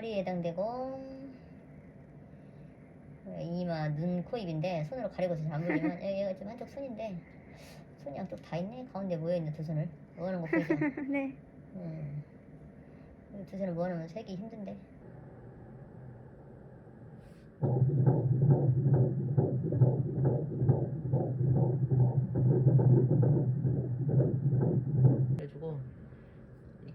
머리에 해당되고 이마, 눈, 코, 입인데 손으로 가리고서 잘안 보이지만 얘가 지금 한쪽 손인데 손이 양쪽 다 있네 가운데 모여있는 두 손을 모아놓은 거 보이죠? 네. 음. 이두 손을 모아놓으면 세기 힘든데 그래가지고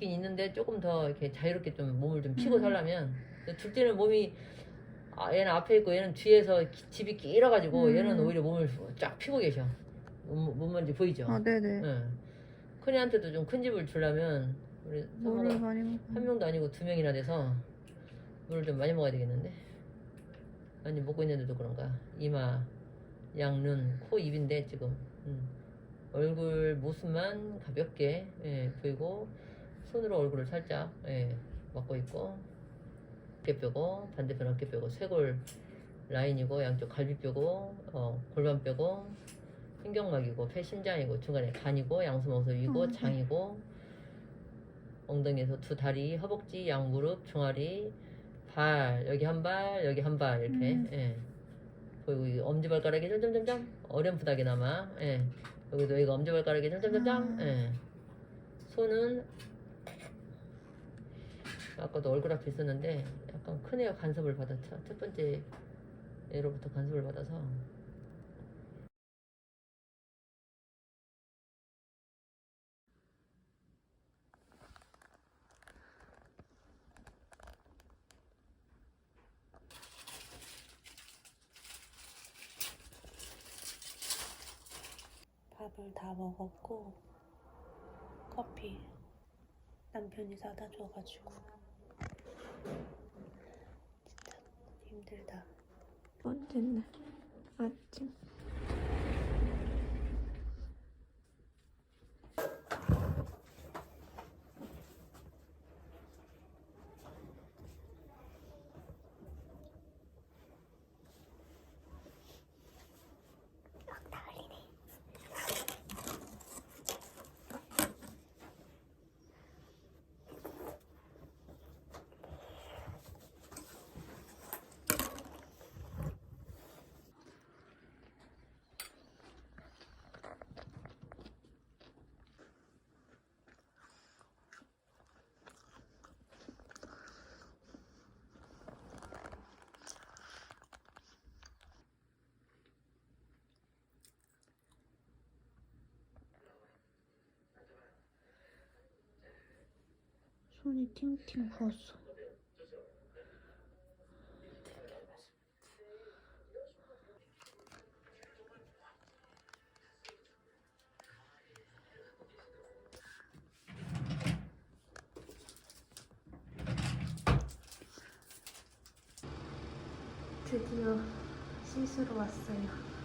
있긴 있는데 조금 더 이렇게 자유롭게 좀 몸을 좀 피고 음. 살려면 둘째는 몸이 아, 얘는 앞에 있고 얘는 뒤에서 기- 집이 길어가지고 음. 얘는 오히려 몸을 쫙 피고 계셔. 몸, 몸 먼지 보이죠? 아, 네네. 응. 큰이한테도 좀 큰 집을 주려면 우리 물을 사모가 많이 먹고. 한 명도 아니고 두 명이나 돼서 물을 좀 많이 먹어야 되겠는데 많이 먹고 있는데도 그런가 이마 양 눈 코 입인데 지금 음. 얼굴 모습만 가볍게 예, 보이고 손으로 얼굴을 살짝 예, 막고 있고 어깨뼈고 반대편 어깨뼈고 쇄골 라인이고 양쪽 갈비뼈고 어, 골반뼈고 신경막이고 폐심장이고 중간에 간이고 양수모수 위고 음. 장이고 엉덩이에서 두 다리 허벅지 양무릎 종아리 발 여기 한 발 여기 한 발 이렇게 음. 예. 보이고 이 엄지발가락이 점점점점 어렴풋하게 남아 예. 여기도 이거 엄지발가락이 점점점점 아. 예. 손은 아까도 얼굴 앞에 있었는데 약간 큰 애가 간섭을 받았죠 첫 번째 애로부터 간섭을 받아서. 밥을 다 먹었고 커피 남편이 사다 줘가지고 진짜 힘들다. 번째 날 아침. 손이 팅팅 부었어. 드디어 씻으러 왔어요.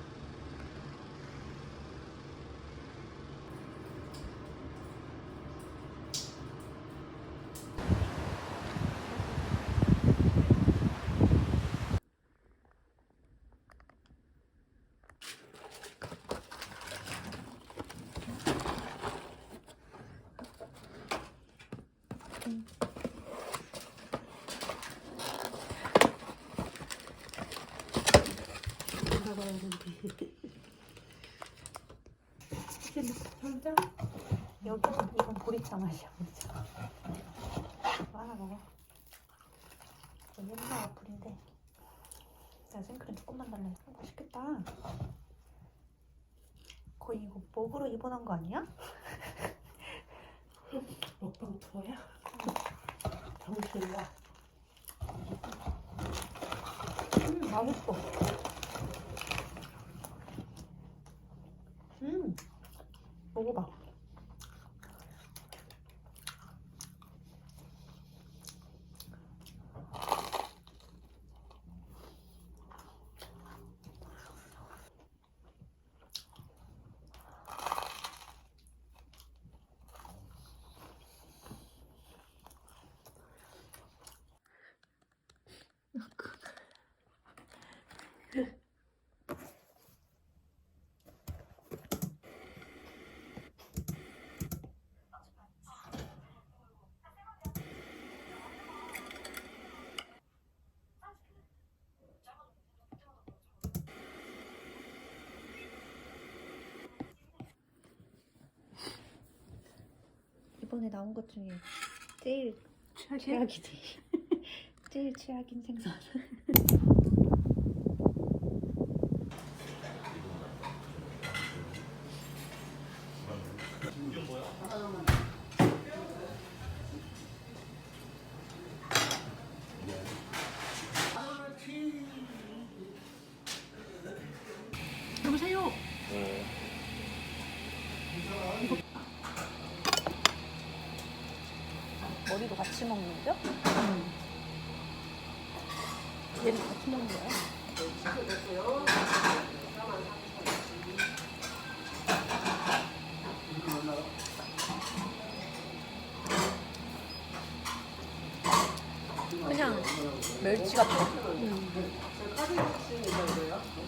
진짜? 여기 이건 보리차 맛이야 보리차. 하나 먹어. 이거 옛날 와플인데 나 생크림 조금만 달라 했어. 맛있겠다. 거의 이거 먹으러 입원한 거 아니야? 먹방 투어야? 정신이야. 음 맛있어. 음 먹어 이번에 나온 것 중에 제일 최악이야. 최악이지. 제일 최악인 생선. 여보세요. 머 리도 같이 먹는 거? 얘를 같이 먹는 거야? 그냥 멸치 같아.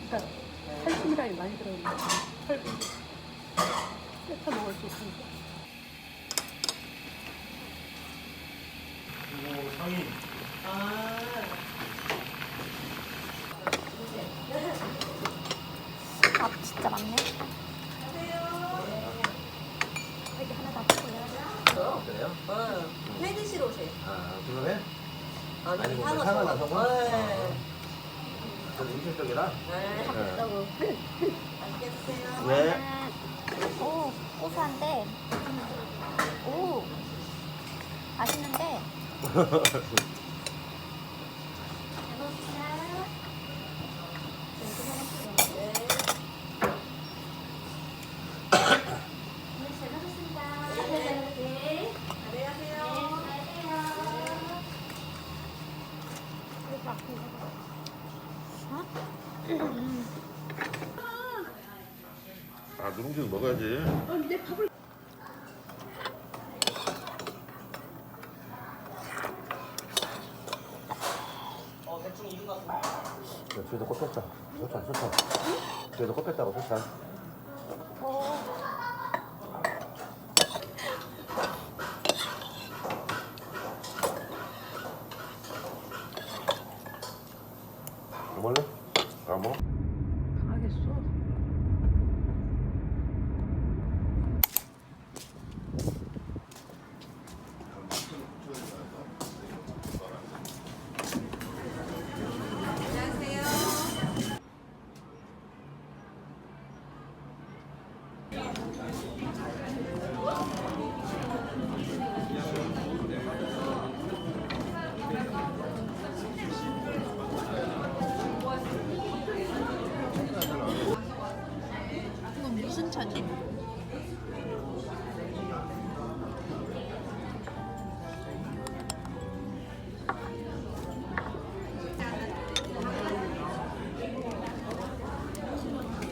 그러니까 칼슘이랑이 많이 들어있는 거. 혈분. 뺏어 먹을 수 있으니까. 밥 진짜 많네. 여기 하나 더 먹어요. 그래요? 회드시러 오세요. 아 그러네? 아니, 아니 뭐 상어 상어. 나서고? 네. 저는 임신 쪽이라 네. 네. 맛있게 드세요. 네. 오, 고소한데. 오, 맛있는데. 아 누룽지는 먹어야지. 뒤에도 꽃 폈다 소찬 소찬 뒤에도 꽃 폈다고 소찬 뭐 먹을래? 아 뭐? 알겠어.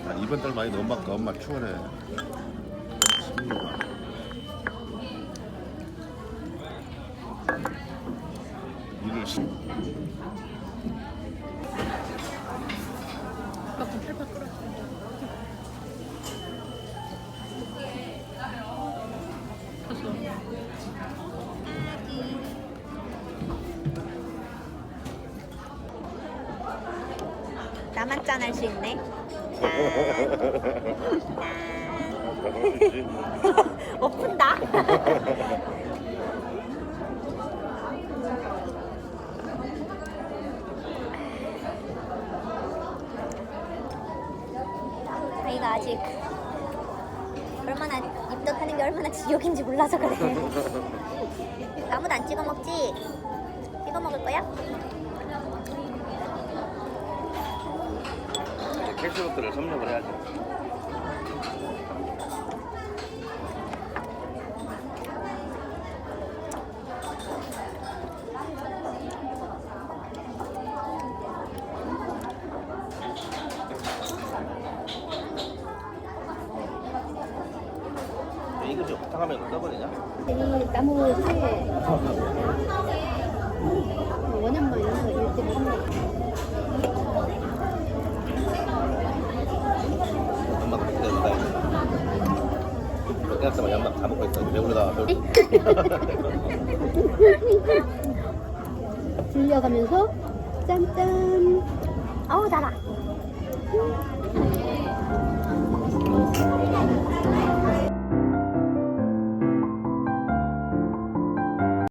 아, 이번 달 많이 엄마 엄마 추월해. 짠 할 수 있네. 엎은다. 아이가 아직 얼마나 입덕하는 게 얼마나 지옥인지 몰라서 그래. 아무도 안 찍어 먹지? 찍어 먹을 거야? 캐시로트를 섭렵을 해야지. 이거 좀 부탁하면 떠버리냐? 이 나무 사이에 원형만 이런 거 일찍 한다. 엄마가 그때 내가 때만 양막 다 먹고 있어. 배부르다. 들려가면서 짠짠. 어우 달아.